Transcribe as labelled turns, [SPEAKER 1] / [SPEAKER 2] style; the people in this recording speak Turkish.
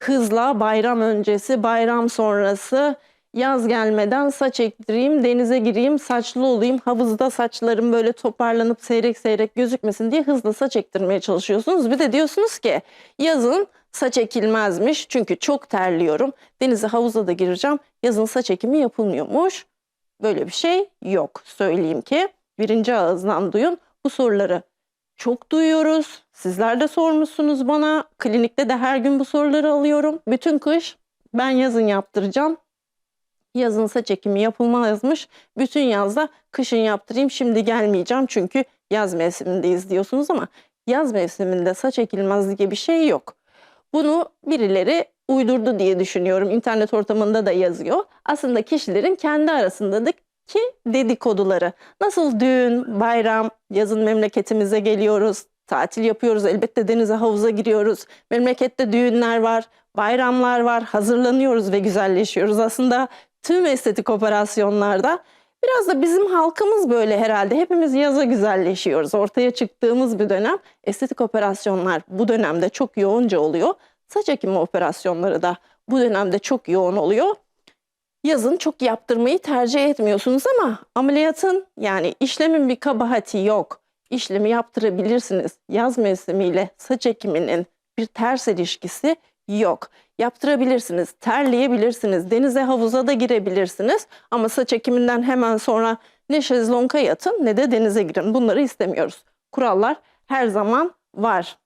[SPEAKER 1] hızla bayram öncesi, bayram sonrası yaz gelmeden saç ektireyim, denize gireyim, saçlı olayım, havuzda saçlarım böyle toparlanıp seyrek seyrek gözükmesin diye hızlı saç ektirmeye çalışıyorsunuz. Bir de diyorsunuz ki yazın saç ekilmezmiş çünkü çok terliyorum. Denize havuza da gireceğim. Yazın saç ekimi yapılmıyormuş. Böyle bir şey yok. Söyleyeyim ki birinci ağızdan duyun. Bu soruları çok duyuyoruz. Sizler de sormuşsunuz bana. Klinikte de her gün bu soruları alıyorum. Bütün kış ben yazın yaptıracağım. Yazın saç ekimi yapılmazmış. Bütün yazda kışın yaptırayım. Şimdi gelmeyeceğim çünkü yaz mevsimindeyiz diyorsunuz ama yaz mevsiminde saç ekilmez diye bir şey yok. Bunu birileri uydurdu diye düşünüyorum. İnternet ortamında da yazıyor. Aslında kişilerin kendi arasındaki dedikoduları. Nasıl düğün, bayram, yazın memleketimize geliyoruz, tatil yapıyoruz. Elbette denize havuza giriyoruz. Memlekette düğünler var, bayramlar var. Hazırlanıyoruz ve güzelleşiyoruz. Aslında tüm estetik operasyonlarda biraz da bizim halkımız böyle herhalde. Hepimiz yaza güzelleşiyoruz. Ortaya çıktığımız bir dönem estetik operasyonlar bu dönemde çok yoğunca oluyor. Saç ekimi operasyonları da bu dönemde çok yoğun oluyor. Yazın çok yaptırmayı tercih etmiyorsunuz ama ameliyatın yani işlemin bir kabahati yok. İşlemi yaptırabilirsiniz. Yaz mevsimiyle saç ekiminin bir ters ilişkisi yok. Yaptırabilirsiniz, terleyebilirsiniz, denize havuza da girebilirsiniz. Ama saç ekiminden hemen sonra ne şezlonga yatın ne de denize girin. Bunları istemiyoruz. Kurallar her zaman var.